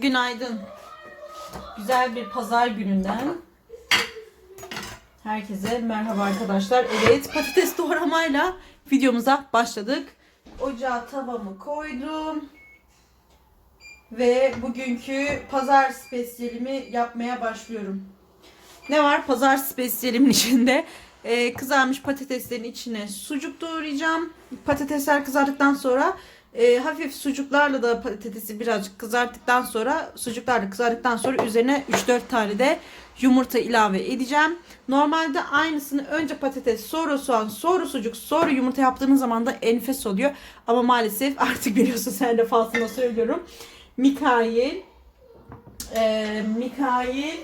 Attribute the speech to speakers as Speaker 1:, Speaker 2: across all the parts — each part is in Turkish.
Speaker 1: Günaydın. Güzel bir pazar gününden. Herkese merhaba arkadaşlar. Evet patates doğramayla videomuza başladık. Ocağa tavamı koydum. Ve bugünkü pazar spesiyelimi yapmaya başlıyorum. Ne var pazar spesiyelimin içinde? Ee, kızarmış patateslerin içine sucuk doğrayacağım. Patatesler kızardıktan sonra e, hafif sucuklarla da patatesi birazcık kızarttıktan sonra sucuklarla kızardıktan sonra üzerine 3-4 tane de yumurta ilave edeceğim. Normalde aynısını önce patates, sonra soğan, sonra sucuk, sonra yumurta yaptığınız zaman da enfes oluyor. Ama maalesef artık biliyorsun sen de fazla söylüyorum. Mikail e, Mikail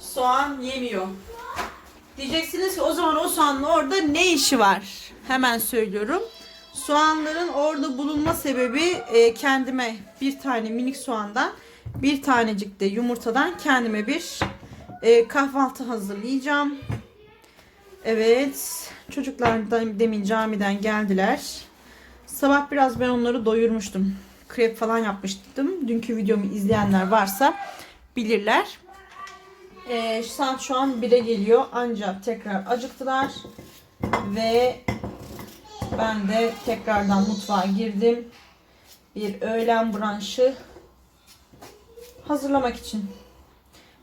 Speaker 1: soğan yemiyor. Diyeceksiniz ki o zaman o soğanın orada ne işi var? Hemen söylüyorum. Soğanların orada bulunma sebebi e, kendime bir tane minik soğandan bir tanecik de yumurtadan kendime bir e, kahvaltı hazırlayacağım. Evet. Çocuklar da demin camiden geldiler. Sabah biraz ben onları doyurmuştum. Krep falan yapmıştım. Dünkü videomu izleyenler varsa bilirler. E, saat şu an 1'e geliyor. Ancak tekrar acıktılar. Ve ben de tekrardan mutfağa girdim. Bir öğlen branşı hazırlamak için.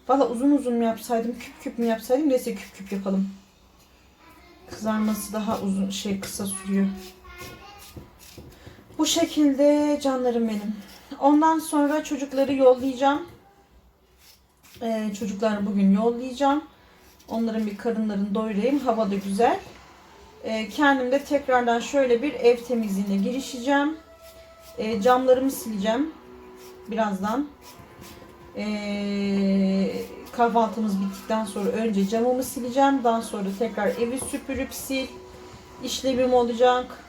Speaker 1: Valla uzun uzun mu yapsaydım, küp küp mü yapsaydım? Neyse küp küp yapalım. Kızarması daha uzun şey kısa sürüyor. Bu şekilde canlarım benim. Ondan sonra çocukları yollayacağım. Ee, çocukları bugün yollayacağım. Onların bir karınlarını doyurayım. Hava da güzel. Ee, kendim de tekrardan şöyle bir ev temizliğine girişeceğim. Ee, camlarımı sileceğim. Birazdan. Ee, kahvaltımız bittikten sonra önce camımı sileceğim. Daha sonra tekrar evi süpürüp sil. işlemim olacak.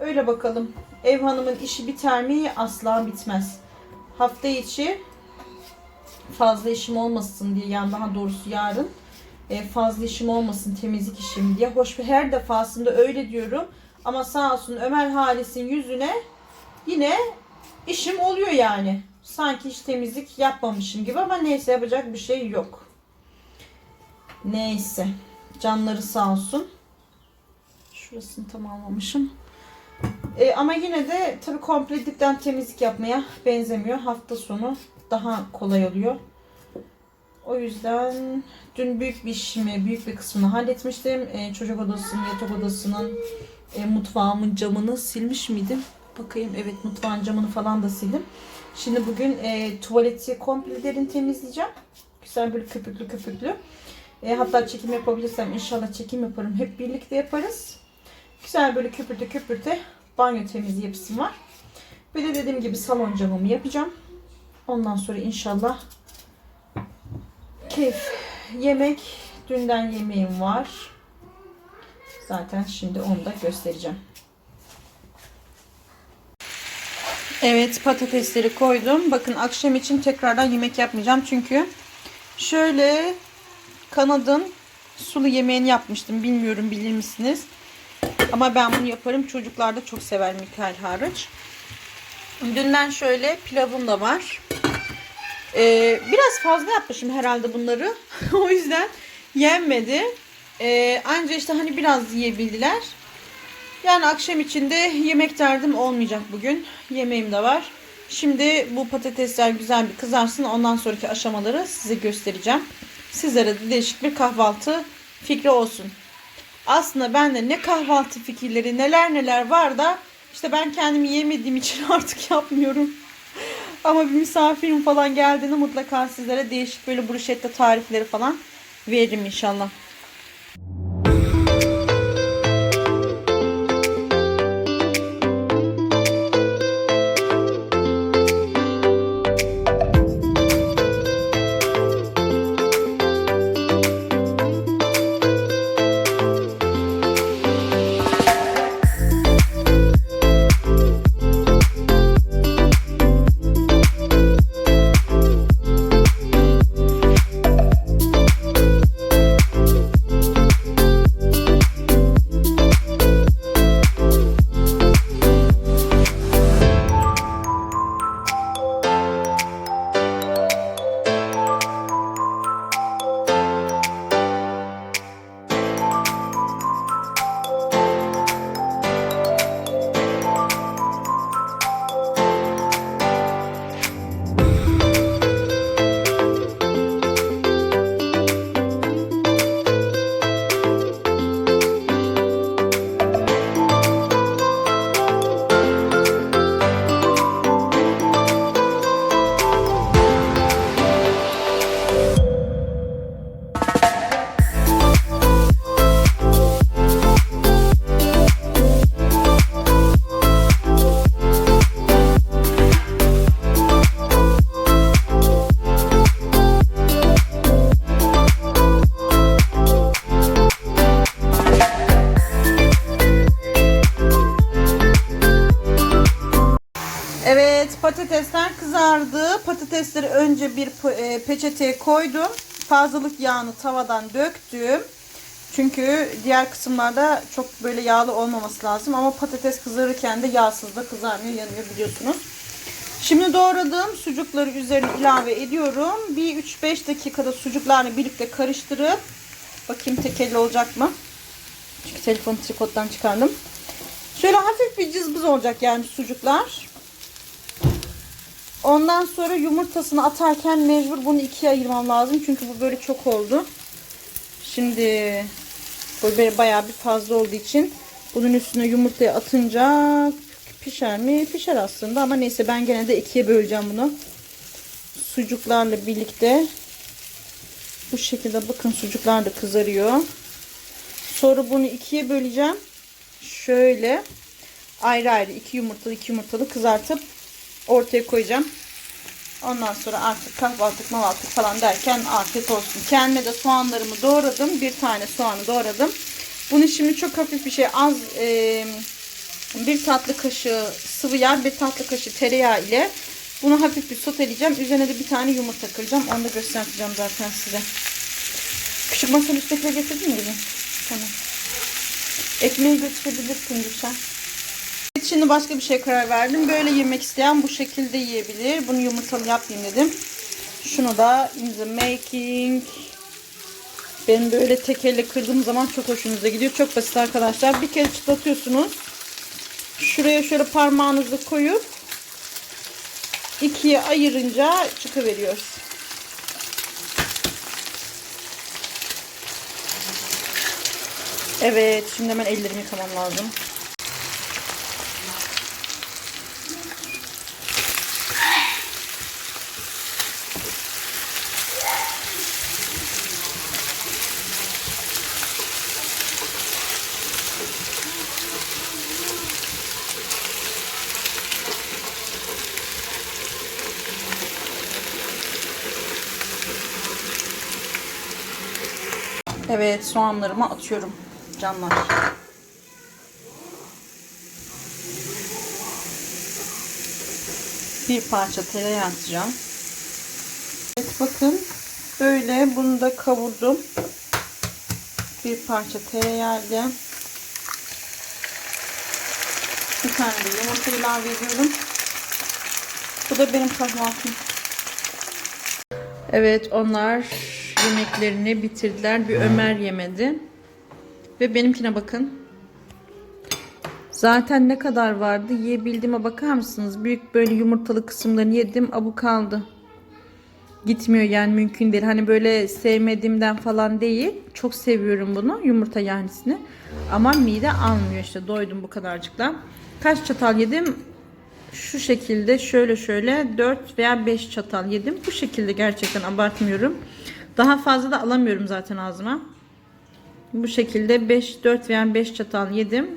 Speaker 1: Öyle bakalım. Ev hanımın işi biter mi? Asla bitmez. Hafta içi fazla işim olmasın diye yani daha doğrusu yarın e, fazla işim olmasın temizlik işim diye. Hoş her defasında öyle diyorum. Ama sağ olsun Ömer Halis'in yüzüne yine işim oluyor yani. Sanki hiç temizlik yapmamışım gibi ama neyse yapacak bir şey yok. Neyse. Canları sağ olsun. Şurasını tamamlamışım. E, ama yine de tabii komple dipten temizlik yapmaya benzemiyor. Hafta sonu daha kolay oluyor. O yüzden dün büyük bir işimi, büyük bir kısmını halletmiştim. E, çocuk odasının, yatak odasının, e, mutfağımın camını silmiş miydim? Bakayım evet mutfağın camını falan da sildim. Şimdi bugün e, tuvaleti komple derin temizleyeceğim. Güzel böyle köpüklü köpüklü. E, hatta çekim yapabilirsem inşallah çekim yaparım. Hep birlikte yaparız. Güzel böyle köpürte köpürte banyo temizliği yapısı var. Bir de dediğim gibi salon camımı yapacağım. Ondan sonra inşallah keyif. Yemek. Dünden yemeğim var. Zaten şimdi onu da göstereceğim. Evet patatesleri koydum. Bakın akşam için tekrardan yemek yapmayacağım. Çünkü şöyle kanadın sulu yemeğini yapmıştım. Bilmiyorum bilir misiniz? Ama ben bunu yaparım. Çocuklar da çok sever Mikael hariç. Dünden şöyle pilavım da var. Ee, biraz fazla yapmışım herhalde bunları. o yüzden yenmedi. Ee, anca işte hani biraz yiyebildiler. Yani akşam içinde yemek derdim olmayacak bugün. Yemeğim de var. Şimdi bu patatesler güzel bir kızarsın. Ondan sonraki aşamaları size göstereceğim. Sizlere de değişik bir kahvaltı fikri olsun. Aslında bende ne kahvaltı fikirleri neler neler var da işte ben kendimi yemediğim için artık yapmıyorum. Ama bir misafirim falan geldiğinde mutlaka sizlere değişik böyle bruschetta tarifleri falan veririm inşallah. Patatesleri önce bir e, peçeteye koydum. Fazlalık yağını tavadan döktüm. Çünkü diğer kısımlarda çok böyle yağlı olmaması lazım. Ama patates kızarırken de yağsız da kızarmıyor, yanıyor biliyorsunuz. Şimdi doğradığım sucukları üzerine ilave ediyorum. Bir 3-5 dakikada sucuklarla birlikte karıştırıp bakayım tek elle olacak mı? Çünkü telefonu tripoddan çıkardım. Şöyle hafif bir cızbız olacak yani sucuklar. Ondan sonra yumurtasını atarken mecbur bunu ikiye ayırmam lazım. Çünkü bu böyle çok oldu. Şimdi bu böyle bayağı bir fazla olduğu için bunun üstüne yumurtayı atınca pişer mi? Pişer aslında ama neyse ben gene de ikiye böleceğim bunu. Sucuklarla birlikte bu şekilde bakın sucuklar da kızarıyor. Sonra bunu ikiye böleceğim. Şöyle ayrı ayrı iki yumurtalı iki yumurtalı kızartıp ortaya koyacağım. Ondan sonra artık kahvaltılık mahvaltılık falan derken afiyet olsun. Kendime de soğanlarımı doğradım. Bir tane soğanı doğradım. Bunu şimdi çok hafif bir şey az e, bir tatlı kaşığı sıvı yağ, bir tatlı kaşığı tereyağı ile bunu hafif bir soteleyeceğim. Üzerine de bir tane yumurta kıracağım. Onu da göstereceğim zaten size. Küçük masanın üstüne getirdin mi? Tamam. Ekmeği götürebilirsin lütfen. Şimdi başka bir şey karar verdim. Böyle yemek isteyen bu şekilde yiyebilir. Bunu yumurtalı yapayım dedim. Şunu da in the making. Benim böyle tek elle kırdığım zaman çok hoşunuza gidiyor. Çok basit arkadaşlar. Bir kere çıtlatıyorsunuz. Şuraya şöyle parmağınızı koyup ikiye ayırınca çıkıveriyor. Evet, şimdi hemen ellerimi yıkamam lazım. Evet, soğanlarımı atıyorum canlar. Bir parça tereyağı atacağım. Evet bakın böyle bunu da kavurdum. Bir parça tereyağıyla bir tane de yumurta ilave ediyorum. Bu da benim kahvaltım. Evet onlar yemeklerini bitirdiler. Bir Ömer yemedi. Ve benimkine bakın. Zaten ne kadar vardı yiyebildiğime bakar mısınız? Büyük böyle yumurtalı kısımlarını yedim. Abu kaldı. Gitmiyor yani mümkün değil. Hani böyle sevmediğimden falan değil. Çok seviyorum bunu yumurta yanisini. Ama mide almıyor işte. Doydum bu kadarcıkla. Kaç çatal yedim? Şu şekilde şöyle şöyle 4 veya 5 çatal yedim. Bu şekilde gerçekten abartmıyorum. Daha fazla da alamıyorum zaten ağzıma. Bu şekilde 5 4 veya 5 çatal yedim.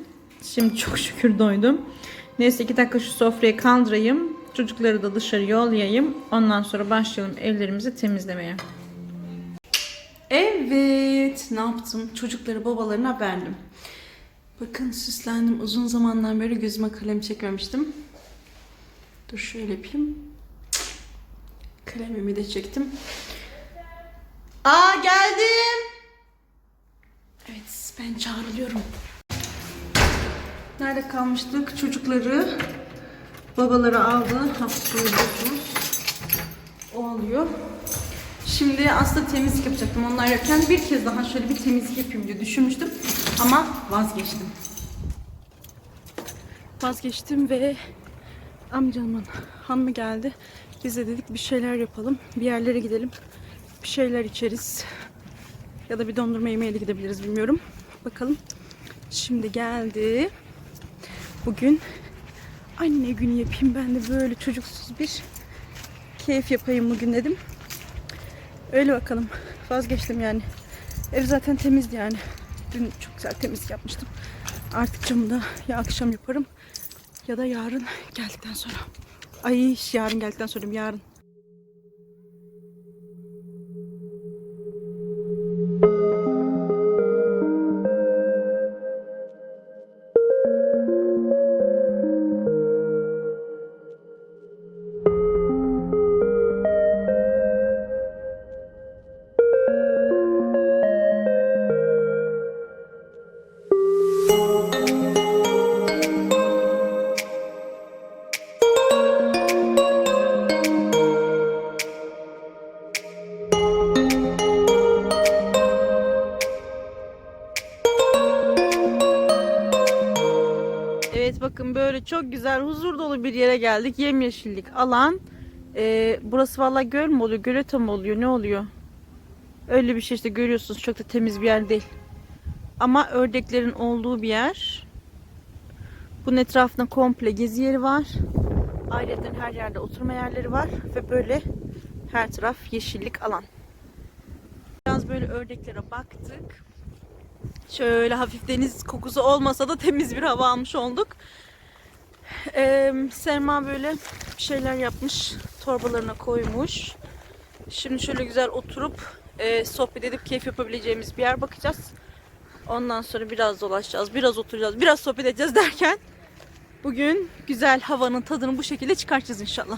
Speaker 1: Şimdi çok şükür doydum. Neyse 2 dakika şu sofrayı kaldırayım. Çocukları da dışarı yollayayım. Ondan sonra başlayalım ellerimizi temizlemeye. Evet, ne yaptım? Çocukları babalarına verdim. Bakın süslendim. Uzun zamandan beri gözüme kalem çekmemiştim. Dur şöyle yapayım. Kalemimi de çektim. Aa geldim. Evet ben çağrılıyorum. Nerede kalmıştık? Çocukları babaları aldı. Hafta sonu O alıyor. Şimdi aslında temizlik yapacaktım onlar yokken. Bir kez daha şöyle bir temizlik yapayım diye düşünmüştüm. Ama vazgeçtim. Vazgeçtim ve amcamın hanımı geldi. Biz de dedik bir şeyler yapalım. Bir yerlere gidelim. Bir şeyler içeriz. Ya da bir dondurma yemeğe de gidebiliriz bilmiyorum. Bakalım. Şimdi geldi. Bugün anne günü yapayım. Ben de böyle çocuksuz bir keyif yapayım bugün dedim. Öyle bakalım. Vazgeçtim yani. Ev zaten temizdi yani. Dün çok güzel temizlik yapmıştım. Artık camı da ya akşam yaparım ya da yarın geldikten sonra. Ay yarın geldikten sonra yarın. Çok güzel huzur dolu bir yere geldik. Yemyeşillik alan. Ee, burası vallahi göl mü oluyor? Gölete mi oluyor? Ne oluyor? Öyle bir şey işte görüyorsunuz. Çok da temiz bir yer değil. Ama ördeklerin olduğu bir yer. Bunun etrafında komple gezi yeri var. Ayrıca her yerde oturma yerleri var. Ve böyle her taraf yeşillik alan. Biraz böyle ördeklere baktık. Şöyle hafif deniz kokusu olmasa da temiz bir hava almış olduk. Ee, Selma böyle bir şeyler yapmış. Torbalarına koymuş. Şimdi şöyle güzel oturup e, sohbet edip keyif yapabileceğimiz bir yer bakacağız. Ondan sonra biraz dolaşacağız, biraz oturacağız, biraz sohbet edeceğiz derken bugün güzel havanın tadını bu şekilde çıkartacağız inşallah.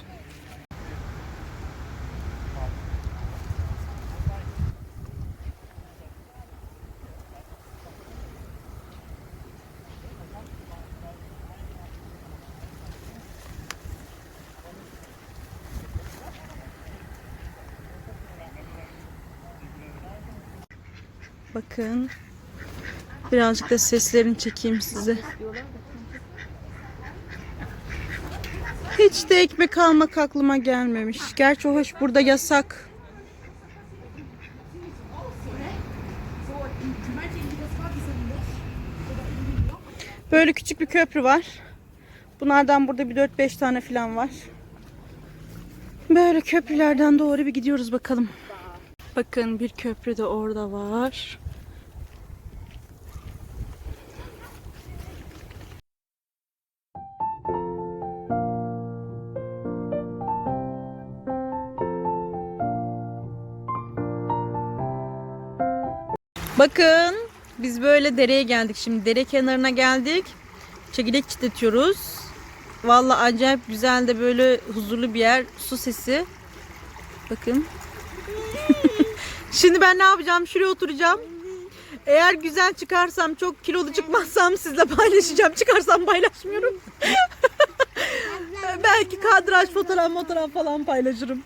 Speaker 1: Bakın. Birazcık da seslerini çekeyim size. Hiç de ekmek almak aklıma gelmemiş. Gerçi hoş burada yasak. Böyle küçük bir köprü var. Bunlardan burada bir 4-5 tane falan var. Böyle köprülerden doğru bir gidiyoruz bakalım. Bakın bir köprü de orada var. Bakın biz böyle dereye geldik şimdi. Dere kenarına geldik. Çekirdek çitletiyoruz. Vallahi acayip güzel de böyle huzurlu bir yer. Su sesi. Bakın. Şimdi ben ne yapacağım? Şuraya oturacağım. Eğer güzel çıkarsam, çok kilolu çıkmazsam sizle paylaşacağım. Çıkarsam paylaşmıyorum. Belki kadraj, fotoğraf, fotoğraf falan paylaşırım.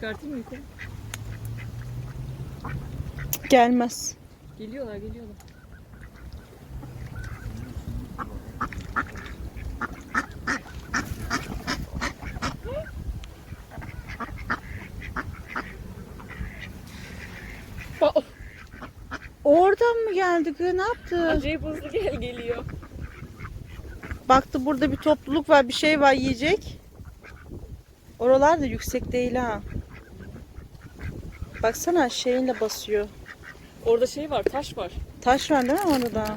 Speaker 2: Çıkartayım mı yukarı?
Speaker 1: Gelmez.
Speaker 2: Geliyorlar geliyorlar.
Speaker 1: Oradan mı geldi? kız? Ne yaptı?
Speaker 2: Acayip hızlı gel geliyor.
Speaker 1: Baktı burada bir topluluk var, bir şey var yiyecek. Oralar da yüksek değil ha. Baksana şeyinle basıyor.
Speaker 2: Orada şey var taş var.
Speaker 1: Taş var değil mi orada?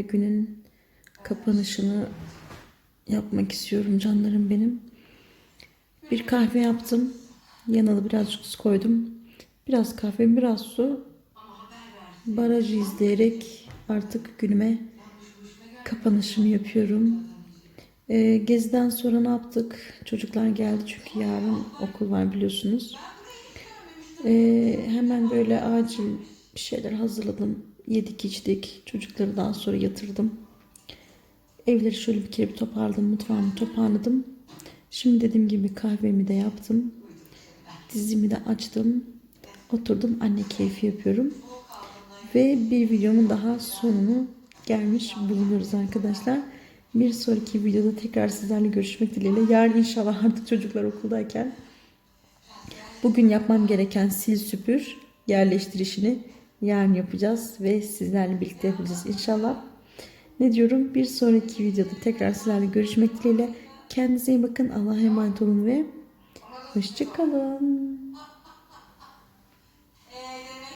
Speaker 1: Ve günün kapanışını yapmak istiyorum canlarım benim. Bir kahve yaptım. Yanına birazcık su koydum. Biraz kahve biraz su. Barajı izleyerek artık günüme kapanışımı yapıyorum. Ee, geziden sonra ne yaptık? Çocuklar geldi çünkü yarın okul var biliyorsunuz. Ee, hemen böyle acil bir şeyler hazırladım. Yedik içtik. Çocukları daha sonra yatırdım. Evleri şöyle bir kere bir toparladım. Mutfağımı toparladım. Şimdi dediğim gibi kahvemi de yaptım. Dizimi de açtım. Oturdum anne keyfi yapıyorum. Ve bir videomun daha sonunu gelmiş bulunuyoruz arkadaşlar. Bir sonraki videoda tekrar sizlerle görüşmek dileğiyle. Yarın inşallah artık çocuklar okuldayken Bugün yapmam gereken sil süpür yerleştirişini yarın yapacağız ve sizlerle birlikte yapacağız inşallah. Ne diyorum? Bir sonraki videoda tekrar sizlerle görüşmek dileğiyle. Kendinize iyi bakın. Allah'a emanet olun ve hoşçakalın.